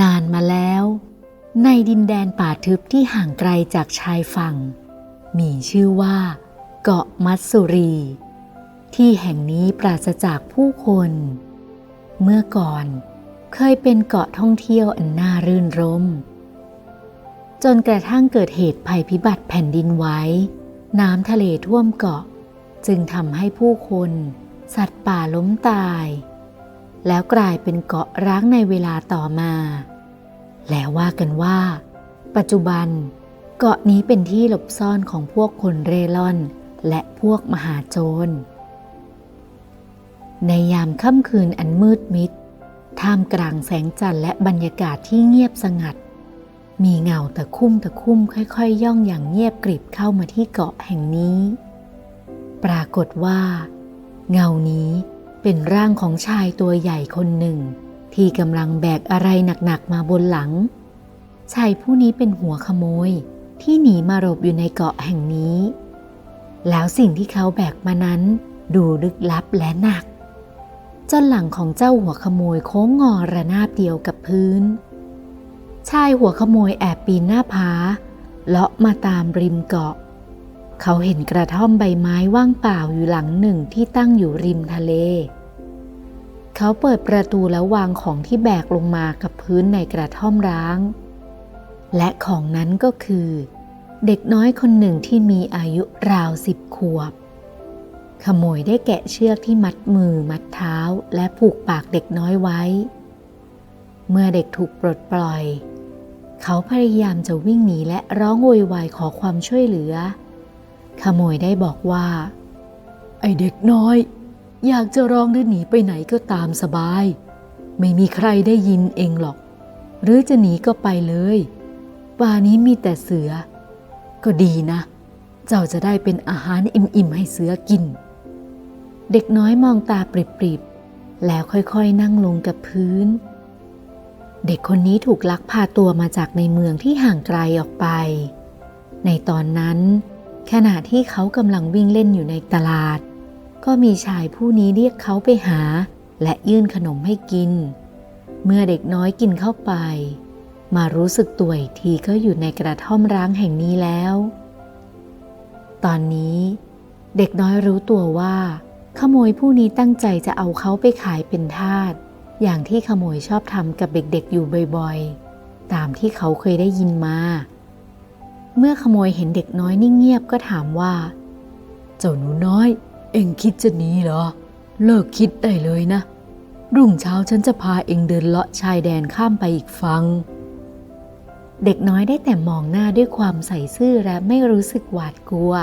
นานมาแล้ว ในดินแดนป่าทึบที่ห่างไกลจากชายฝั่ง มีชื่อว่า เกาะมัตสุรี ที่แห่งนี้ปราศจากผู้คน เมื่อก่อนเคยเป็นเกาะท่องเที่ยวอันน่ารื่นรม จนกระทั่งเกิดเหตุภัยพิบัติแผ่นดินไหวน้ำทะเลท่วมเกาะ จึงทำให้ผู้คน สัตว์ป่าล้มตาย แล้วกลายเป็นเกาะร้างในเวลาต่อมา แล้วว่ากันว่า ปัจจุบัน เกาะนี้เป็นที่หลบซ่อนของพวกคนเร่ร่อน และพวกมหาโจร ในยามค่ำคืนอันมืดมิด ท่ามกลางแสงจันทร์และบรรยากาศที่เงียบสงัด มีเงาตะคุ่มตะคุ่มค่อยๆ ย่องอย่างเงียบกริบเข้ามาที่เกาะแห่งนี้ ปรากฏว่า เงานี้ เป็นร่างของชายตัวใหญ่คนหนึ่ง ที่กำลังแบกอะไรหนักๆมาบนหลัง ชายผู้นี้เป็นหัวขโมยที่หนีมาหลบอยู่ในเกาะแห่งนี้ แล้วสิ่งที่เขาแบกมานั้น ดูลึกลับและหนัก จนหลังของเจ้าหัวขโมยโค้งงอระนาบเดียวกับพื้น ชายหัวขโมยแอบปีนหน้าผาเลาะมาตามริมเกาะ เขาเห็นกระท่อมใบไม้ว่างเปล่าอยู่หลังหนึ่งที่ตั้งอยู่ริมทะเล เขาเปิดประตูแล้ววางของที่แบกลงมากับพื้นในกระท่อมร้าง และของนั้นก็คือ เด็กน้อยคนหนึ่งที่มีอายุราวสิบขวบ ขโมยได้แกะเชือกที่มัดมือมัดเท้าและผูกปากเด็กน้อยไว้ เมื่อเด็กถูกปลดปล่อย เขาพยายามจะวิ่งหนีและร้องโวยวายขอความช่วยเหลือ ขโมยได้บอกว่า ไอเด็กน้อย อยากจะร้องหรือหนีไปไหนก็ตามสบาย ไม่มีใครได้ยินเองหรอก หรือจะหนีก็ไปเลย ป่านี้มีแต่เสือ ก็ดีนะ เจ้าจะได้เป็นอาหารอิ่มๆให้เสือกิน เด็กน้อยมองตาปริบๆ แล้วค่อยๆนั่งลงกับพื้น เด็กคนนี้ถูกลักพาตัวมาจากในเมืองที่ห่างไกลออกไป ในตอนนั้น ขณะที่เขากำลังวิ่งเล่นอยู่ในตลาด ก็มีชายผู้นี้เรียกเขาไปหา และยื่นขนมให้กิน เมื่อเด็กน้อยกินเข้าไป มารู้สึกตัวอีกทีก็อยู่ในกระท่อมร้างแห่งนี้แล้ว ตอนนี้ เด็กน้อยรู้ตัวว่า ขโมยผู้นี้ตั้งใจจะเอาเขาไปขายเป็นทาสอย่างที่ขโมยชอบทำกับเด็กๆอยู่บ่อยๆ ตามที่เขาเคยได้ยินมา เมื่อขโมยเห็นเด็กน้อยนิ่งเงียบก็ถามว่า เจ้าหนูน้อย เอ็งคิดจะหนีเหรอ เลิกคิดได้เลยนะ รุ่งเช้าฉันจะพาเอ็งเดินเลาะชายแดนข้ามไปอีกฝั่งเด็กน้อยได้แต่มองหน้าด้วยความใส่ซื่อและไม่รู้สึกหวาดกลัว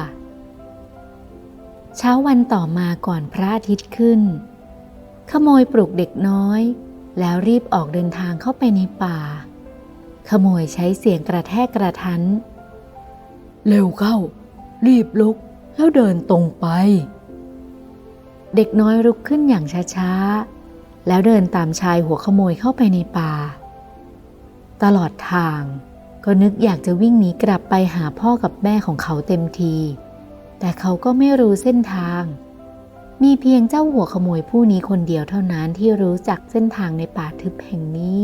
เช้าวันต่อมาก่อนพระอาทิตย์ขึ้น ขโมยปลุกเด็กน้อย แล้วรีบออกเดินทางเข้าไปในป่า ขโมยใช้เสียงกระแทกกระทัน เร็วเข้า รีบลุกแล้วเดินตรงไป เด็กน้อยลุกขึ้นอย่างช้าๆ แล้วเดินตามชายหัวขโมยเข้าไปในป่า ตลอดทางก็นึกอยากจะวิ่งหนีกลับไปหาพ่อกับแม่ของเขาเต็มที แต่เขาก็ไม่รู้เส้นทาง มีเพียงเจ้าหัวขโมยผู้นี้คนเดียวเท่านั้นที่รู้จักเส้นทางในป่าทึบแห่งนี้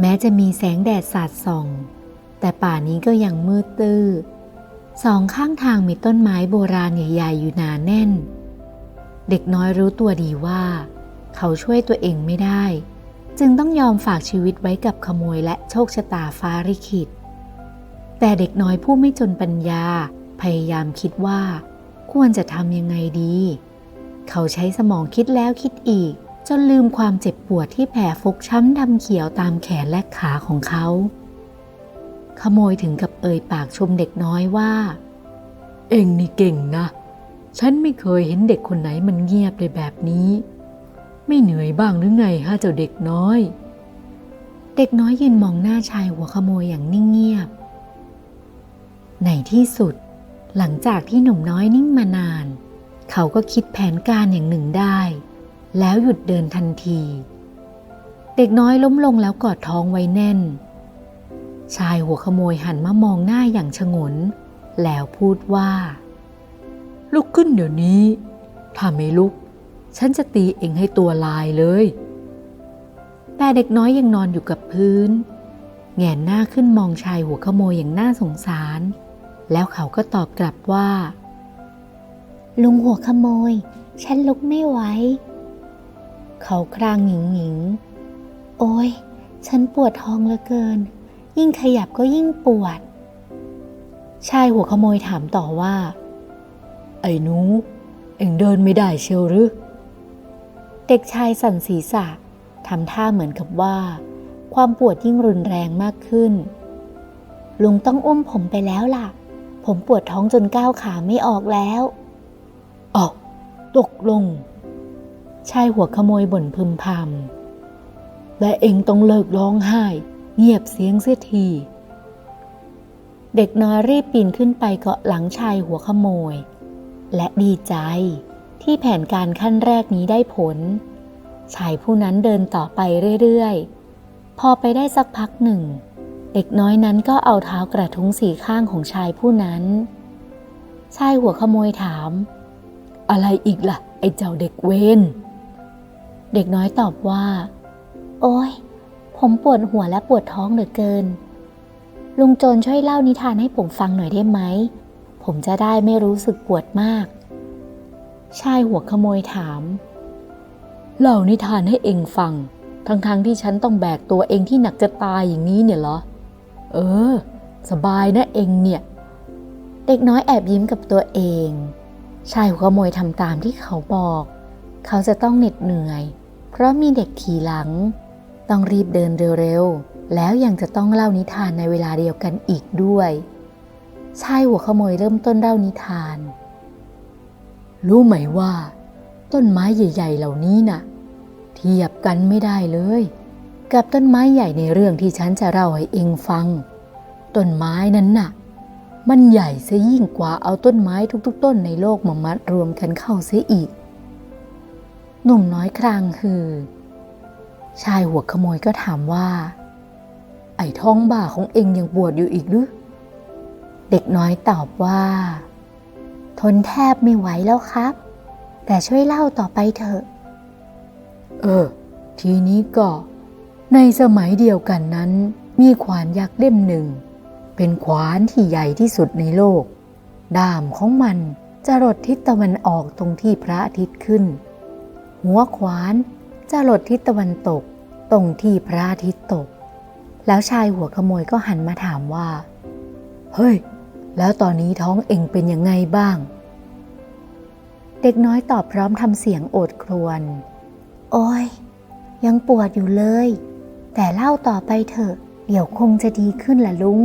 แม้จะมีแสงแดดสาดส่อง แต่ป่านี้ก็ยังมืดตื้อ สองข้างทางมีต้นไม้โบราณใหญ่ๆอยู่หนาแน่น เด็กน้อยรู้ตัวดีว่า เขาช่วยตัวเองไม่ได้ จึงต้องยอมฝากชีวิตไว้กับขโมยและโชคชะตาฟ้าริขิต แต่เด็กน้อยผู้ไม่จนปัญญา พยายามคิดว่า ควรจะทำยังไงดี เขาใช้สมองคิดแล้วคิดอีกจนลืมความเจ็บปวดที่แผลฟกช้ำดำเขียวตามแขนและขาของเขา ขโมยถึงกับเอ่ยปากชมเด็กน้อยว่า เอ็งนี่เก่งนะ ฉันไม่เคยเห็นเด็กคนไหนมันเงียบเลยแบบนี้ ไม่เหนื่อยบ้างหรือไงฮะเจ้าเด็กน้อย เด็กน้อยยืนมองหน้าชายหัวขโมยอย่างนิ่งเงียบ ในที่สุด หลังจากที่หนุ่มน้อยนิ่งมานาน เขาก็คิดแผนการอย่างหนึ่งได้ แล้วหยุดเดินทันที เด็กน้อยล้มลงแล้วกอดท้องไว้แน่น ชายหัวขโมยหันมามองหน้าอย่างชงน แล้วพูดว่า ลุกขึ้นเดี๋ยวนี้ ถ้าไม่ลุก ฉันจะตีเองให้ตัวลายเลย แต่เด็กน้อยยังนอนอยู่กับพื้น แงนหน้าขึ้นมองชายหัวขโมยอย่างน่าสงสาร แล้วเขาก็ตอบกลับว่า ลุงหัวขโมย ฉันลุกไม่ไหว เขาครางหงิงหงิง โอ้ยฉันปวดท้องเหลือเกิน ยิ่งขยับก็ยิ่งปวด ชายหัวขโมยถามต่อว่า ไอ้นู เอ็งเดินไม่ได้เชียวหรือ เด็กชายสั่นศีรษะทำท่าเหมือนกับว่า ความปวดยิ่งรุนแรงมากขึ้น ลุงต้องอุ้มผมไปแล้วล่ะ ผมปวดท้องจนก้าวขาไม่ออกแล้วอ๋อตกลง ชายหัวขโมยบ่นพึมพำและเองต้องเลิกร้องไห้ เงียบเสียงเสียที เด็กน้อยรีบปีนขึ้นไปเกาะหลังชายหัวขโมย และดีใจที่แผนการขั้นแรกนี้ได้ผล ชายผู้นั้นเดินต่อไปเรื่อยๆ พอไปได้สักพักหนึ่ง เด็กน้อยนั้นก็เอาเท้ากระทุ้งสีข้างของชายผู้นั้น ชายหัวขโมยถาม อะไรอีกล่ะ ไอ้เจ้าเด็กเวนเด็กน้อยตอบว่า โอ้ย ผมปวดหัวและปวดท้องเหลือเกิน ลุงโจรช่วยเล่านิทานให้ผมฟังหน่อยได้ไหม ผมจะได้ไม่รู้สึกปวดมาก ชายหัวขโมยถาม เล่านิทานให้เองฟัง ทั้งๆทที่ฉันต้องแบกตัวเองที่หนักจะตายอย่างนี้เนี่ยเหรอ เออ สบายนะเองเนี่ย เด็กน้อยแอบยิ้มกับตัวเอง ชายหัวขโมยทำตามที่เขาบอก เขาจะต้องเหน็ดเหนื่อย เพราะมีเด็กขี่หลัง ต้องรีบเดินเร็วๆ แล้วยังจะต้องเล่านิทานในเวลาเดียวกันอีกด้วย ชายหัวขโมยเริ่มต้นเล่านิทาน รู้ไหมว่า ต้นไม้ใหญ่ ๆ เหล่านี้น่ะ เทียบกันไม่ได้เลย กับต้นไม้ใหญ่ในเรื่องที่ฉันจะเล่าให้เองฟัง ต้นไม้นั้นน่ะ มันใหญ่ซะยิ่งกว่าเอาต้นไม้ทุก ๆ ต้นในโลกมามัดรวมกันเข้าเสียอีก หนุ่มน้อยครางคือ ชายหัวขโมยก็ถามว่า ไอ้ท้องบ่าของเองยังปวดอยู่อีกหรือ เด็กน้อยตอบว่า ทนแทบไม่ไหวแล้วครับ แต่ช่วยเล่าต่อไปเถอะ เออ ทีนี้ก็ ในสมัยเดียวกันนั้น มีขวานยักษ์เล่มหนึ่ง เป็นขวานที่ใหญ่ที่สุดในโลก ด้ามของมันจะรดทิศตะวันออกตรงที่พระอาทิตย์ขึ้น หัวขวานจะรดทิศตะวันตก ตรงที่พระอาทิตย์ตก แล้วชายหัวขโมยก็หันมาถามว่า เฮ้ย แล้วตอนนี้ท้องเองเป็นยังไงบ้าง เด็กน้อยตอบพร้อมทำเสียงโอดครวญ โอ้ย ยังปวดอยู่เลย แต่เล่าต่อไปเถอะ เดี๋ยวคงจะดีขึ้นละลุง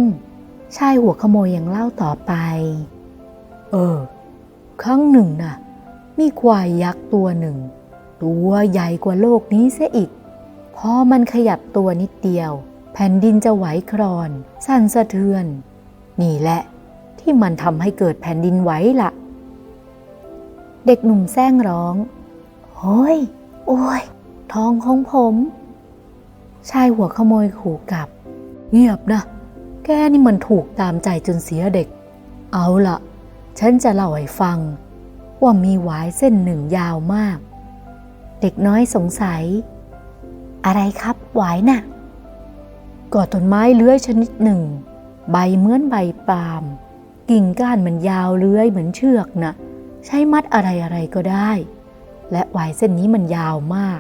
ชายหัวขโมยยังเล่าต่อไป เออ ครั้งหนึ่งน่ะ มีควายยักษ์ตัวหนึ่ง ตัวใหญ่กว่าโลกนี้เสียอีก พอมันขยับตัวนิดเดียว แผ่นดินจะไหวครอน สั่นสะเทือน นี่แหละ ที่มันทำให้เกิดแผ่นดินไหวละ่ะ เด็กหนุ่มแซงร้องโอ้ย โอ้ย ท้องของผม ชายหัวขโมยขู่กลับ เงียบนะ แกนี่มันถูกตามใจจนเสียเด็ก เอาละฉันจะเล่าให้ฟัง ว่ามีหวายเส้นหนึ่งยาวมาก เด็กน้อยสงสัย อะไรครับหวายน่ะก็ต้นไม้เลื้อยชนิดหนึ่ง ใบเหมือนใบปาล์มกิ่งก้านมันยาวเลื้อยเหมือนเชือกนะ่ะ ใช้มัดอะไรอะไรก็ได้ และหวายเส้นนี้มันยาวมาก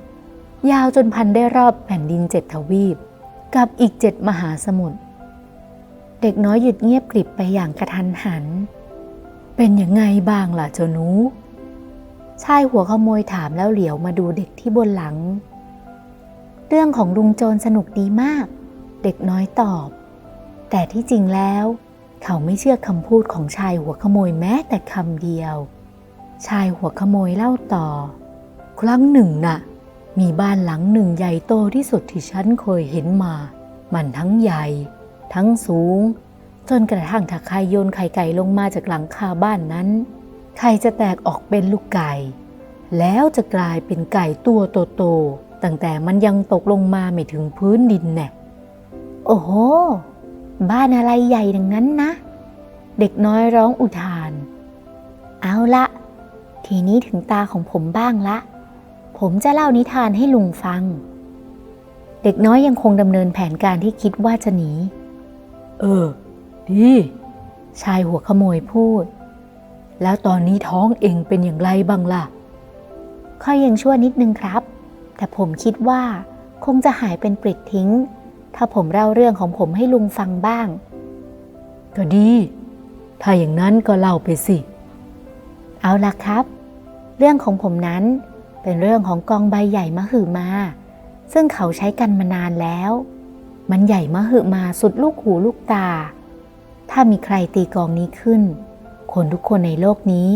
ยาวจนพันได้รอบแผ่นดินเจ็ดทวีป กับอีกเจ็ดมหาสมุทรเด็กน้อยหยุดเงียบกริบไปอย่างกระทันหัน เป็นยังไงบ้างล่ะเจ้าหนูชายหัวขโมยถามแล้วเหลียวมาดูเด็กที่บนหลัง เรื่องของลุงโจรสนุกดีมาก เด็กน้อยตอบ แต่ที่จริงแล้ว เขาไม่เชื่อคำพูดของชายหัวขโมยแม้แต่คำเดียว ชายหัวขโมยเล่าต่อ ครั้งหนึ่งน่ะ มีบ้านหลังหนึ่งใหญ่โตที่สุดที่ฉันเคยเห็นมา มันทั้งใหญ่ ทั้งสูง จนกระทั่งถ้าใครโยนไข่ไก่ลงมาจากหลังคาบ้านนั้น ไข่จะแตกออกเป็นลูกไก่ แล้วจะกลายเป็นไก่ตัวโตๆ ตั้งแต่มันยังตกลงมาไม่ถึงพื้นดินแน่โอ้โห บ้านอะไรใหญ่ดังนั้นนะ เด็กน้อยร้องอุทาน เอาละ ทีนี้ถึงตาของผมบ้างละ ผมจะเล่านิทานให้ลุงฟัง เด็กน้อยยังคงดำเนินแผนการที่คิดว่าจะหนี เออ ดี ชายหัวขโมยพูด แล้วตอนนี้ท้องเองเป็นอย่างไรบ้างล่ะ ค่อยยังชั่วนิดนึงครับ แต่ผมคิดว่า คงจะหายเป็นปลิดทิ้ง ถ้าผมเล่าเรื่องของผมให้ลุงฟังบ้าง ก็ดี ถ้าอย่างนั้นก็เล่าไปสิ เอาล่ะครับ เรื่องของผมนั้นเป็นเรื่องของกองใบใหญ่มหึมา ซึ่งเขาใช้กันมานานแล้ว มันใหญ่มหึมาสุดลูกหูลูกตา ถ้ามีใครตีกองนี้ขึ้น คนทุกคนในโลกนี้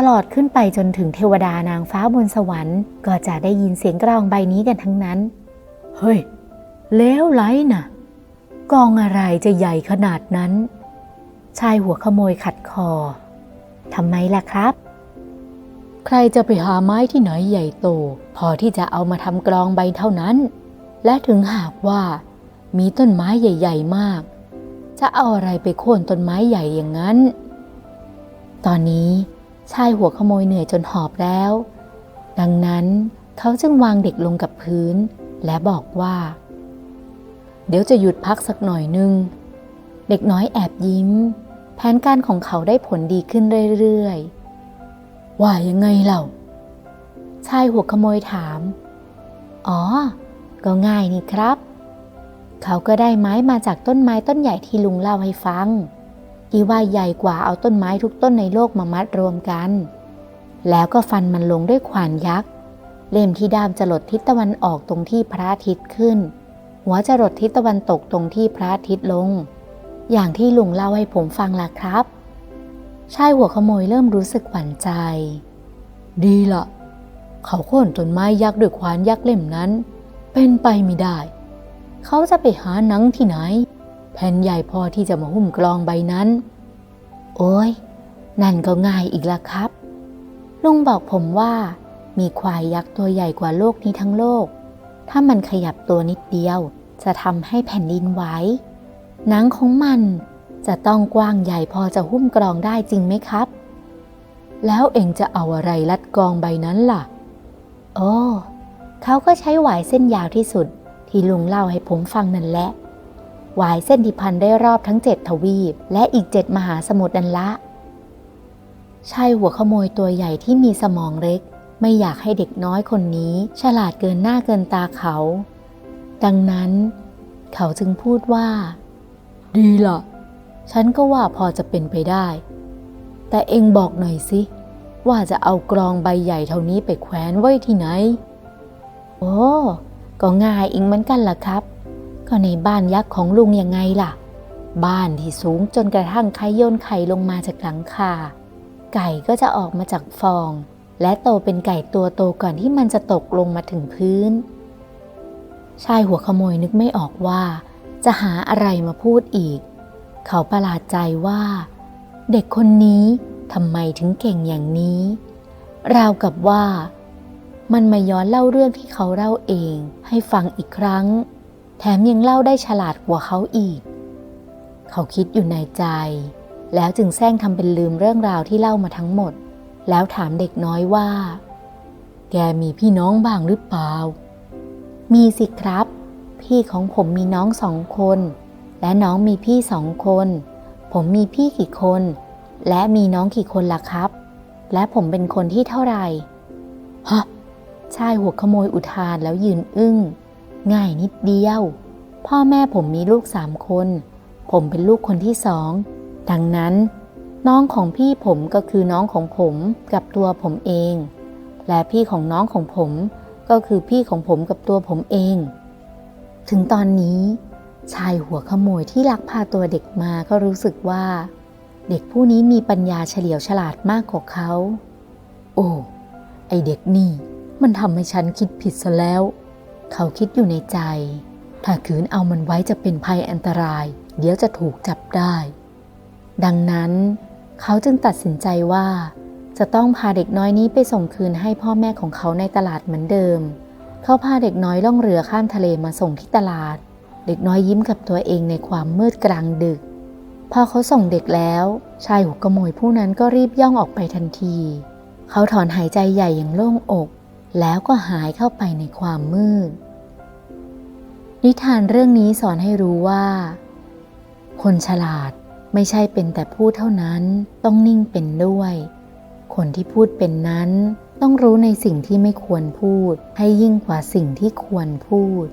ตลอดขึ้นไปจนถึงเทวดานางฟ้าบนสวรรค์ ก็จะได้ยินเสียงกลองใบนี้กันทั้งนั้น เฮ้ย แล้วไรน่ะ กองอะไรจะใหญ่ขนาดนั้น ชายหัวขโมยขัดคอทำไมล่ะครับ ใครจะไปหาไม้ที่ไหนใหญ่โต พอที่จะเอามาทำกลองใบเท่านั้น และถึงหากว่า มีต้นไม้ใหญ่ ๆ มาก จะเอาอะไรไปโค่นต้นไม้ใหญ่อย่างนั้น ตอนนี้ ชายหัวขโมยเหนื่อยจนหอบแล้ว ดังนั้นเขาจึงวางเด็กลงกับพื้น และบอกว่า เดี๋ยวจะหยุดพักสักหน่อยนึง เด็กน้อยแอบยิ้ม แผนการของเขาได้ผลดีขึ้นเรื่อยๆ ว่ายังไงเล่า ชายหัวขโมยถาม อ๋อ ก็ง่ายนี่ครับ เขาก็ได้ไม้มาจากต้นไม้ต้นใหญ่ที่ลุงเล่าให้ฟัง ที่ว่าใหญ่กว่าเอาต้นไม้ทุกต้นในโลกมามัดรวมกัน แล้วก็ฟันมันลงด้วยขวานยักษ์ เล่มที่ด้ามจะหลดทิศตะวันออกตรงที่พระอาทิตย์ขึ้น หัวจะหลดทิศตะวันตกตรงที่พระอาทิตย์ลง อย่างที่ลุงเล่าให้ผมฟังล่ะครับ ชายหัวขโมยเริ่มรู้สึกหวั่นใจ ดีละเขาโค่นต้นไม้ยักษ์ด้วยขวานยักษ์เล่มนั้น เป็นไปไม่ได้ เขาจะไปหาหนังที่ไหน แผ่นใหญ่พอที่จะมาหุ้มกลองใบนั้น โอ้ย นั่นก็ง่ายอีกละครับ ลุงบอกผมว่า มีควายยักษ์ตัวใหญ่กว่าโลกนี้ทั้งโลก ถ้ามันขยับตัวนิดเดียว จะทำให้แผ่นดินไหว หนังของมันจะต้องกว้างใหญ่พอจะหุ้มกลองได้จริงไหมครับ แล้วเองจะเอาอะไรรัดกองใบนั้นล่ะ โอ้ เขาก็ใช้หวายเส้นยาวที่สุด ที่ลุงเล่าให้ผมฟังนั่นแหละ หวายเส้นที่พันได้รอบทั้งเจ็ดทวีป และอีกเจ็ดมหาสมุทรนันละ ชายหัวขโมยตัวใหญ่ที่มีสมองเล็ก ไม่อยากให้เด็กน้อยคนนี้ ฉลาดเกินหน้าเกินตาเขา ดังนั้น เขาจึงพูดว่า ดีละฉันก็ว่าพอจะเป็นไปได้ แต่เองบอกหน่อยสิว่าจะเอากรองใบใหญ่เท่านี้ไปแขวนไว้ที่ไหน โอ้ ก็ง่ายอีกเหมือนกันล่ะครับ ก็ในบ้านยักษ์ของลุงยังไงล่ะ บ้านที่สูงจนกระทั่งไข่โยนไข่ลงมาจากหลังคา ไก่ก็จะออกมาจากฟอง และโตเป็นไก่ตัวโตก่อนที่มันจะตกลงมาถึงพื้น ชายหัวขโมยนึกไม่ออกว่า จะหาอะไรมาพูดอีก เขาประหลาดใจว่า เด็กคนนี้ทำไมถึงเก่งอย่างนี้ ราวกับว่า มันมาย้อนเล่าเรื่องที่เขาเล่าเองให้ฟังอีกครั้ง แถมยังเล่าได้ฉลาดกว่าเขาอีก เขาคิดอยู่ในใจ แล้วจึงแซงทำเป็นลืมเรื่องราวที่เล่ามาทั้งหมด แล้วถามเด็กน้อยว่า แกมีพี่น้องบ้างหรือเปล่า มีสิครับ พี่ของผมมีน้องสองคน และน้องมีพี่สองคน ผมมีพี่กี่คน และมีน้องกี่คนล่ะครับ และผมเป็นคนที่เท่าไหร่ฮะชายหัวขโมยอุทานแล้วยืนอึ้ง ง่ายนิดเดียว พ่อแม่ผมมีลูกสามคน ผมเป็นลูกคนที่สอง ดังนั้น น้องของพี่ผมก็คือน้องของผมกับตัวผมเอง และพี่ของน้องของผมก็คือพี่ของผมกับตัวผมเอง ถึงตอนนี้ ชายหัวขโมยที่ลักพาตัวเด็กมาก็รู้สึกว่า เด็กผู้นี้มีปัญญาเฉลียวฉลาดมากกว่าเขา โอ้ ไอเด็กนี่ มันทำให้ฉันคิดผิดซะแล้ว เขาคิดอยู่ในใจ ถ้าขืนเอามันไว้จะเป็นภัยอันตราย เดี๋ยวจะถูกจับได้ ดังนั้น เขาจึงตัดสินใจว่า จะต้องพาเด็กน้อยนี้ไปส่งคืนให้พ่อแม่ของเขาในตลาดเหมือนเดิม เขาพาเด็กน้อยล่องเรือข้ามทะเลมาส่งที่ตลาด เด็กน้อยยิ้มกับตัวเองในความมืดกลางดึก พอเขาส่งเด็กแล้ว ชายหัวขโมยผู้นั้นก็รีบย่องออกไปทันที เขาถอนหายใจใหญ่อย่างโล่งอก แล้วก็หายเข้าไปในความมืด นิทานเรื่องนี้สอนให้รู้ว่า คนฉลาดไม่ใช่เป็นแต่พูดเท่านั้นต้องนิ่งเป็นด้วย คนที่พูดเป็นนั้นต้องรู้ในสิ่งที่ไม่ควรพูดให้ยิ่งกว่าสิ่งที่ควรพูด